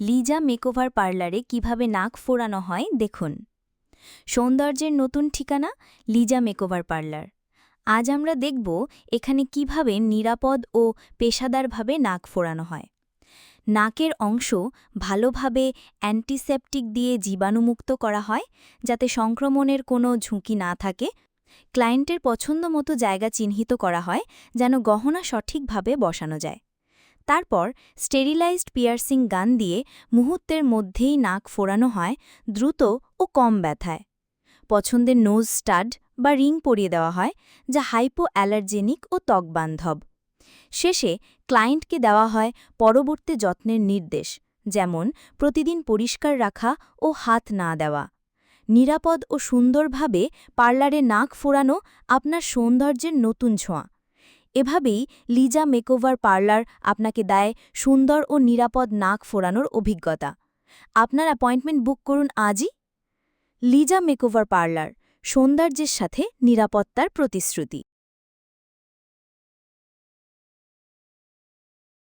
Liza makeover পার্লারে কীভাবে নাক ফোরানো হয় দেখুন। সৌন্দর্যের নতুন ঠিকানা লিজা মেকওভার পার্লার। আজ আমরা দেখব এখানে কীভাবে নিরাপদ ও পেশাদারভাবে নাক ফোরানো হয়। নাকের অংশ ভালোভাবে অ্যান্টিসেপটিক দিয়ে জীবাণুমুক্ত করা হয় যাতে সংক্রমণের কোনো ঝুঁকি না থাকে। ক্লায়েন্টের পছন্দ মতো জায়গা চিহ্নিত করা হয় যেন গহনা সঠিকভাবে বসানো যায়। তারপর স্টেরিলাইজড পিয়ার্সিং গান দিয়ে মুহূর্তের মধ্যেই নাক ফোরানো হয়, দ্রুত ও কম ব্যথায়। পছন্দের নোজ স্টাড বা রিং পরিয়ে দেওয়া হয়, যা হাইপো অ্যালার্জেনিক ও ত্বকবান্ধব। শেষে ক্লায়েন্টকে দেওয়া হয় পরবর্তী যত্নের নির্দেশ, যেমন প্রতিদিন পরিষ্কার রাখা ও হাত না দেওয়া। নিরাপদ ও সুন্দরভাবে পার্লারে নাক ফোরানো আপনার সৌন্দর্যের নতুন ছোঁয়া। এভাবেই লিজা মেকওভার পার্লার আপনাকে দেয় সুন্দর ও নিরাপদ নাক ফোরানোর অভিজ্ঞতা। আপনার অ্যাপয়েন্টমেন্ট বুক করুন আজই। লিজা মেকওভার পার্লার, সৌন্দর্যের সাথে নিরাপত্তার প্রতিশ্রুতি।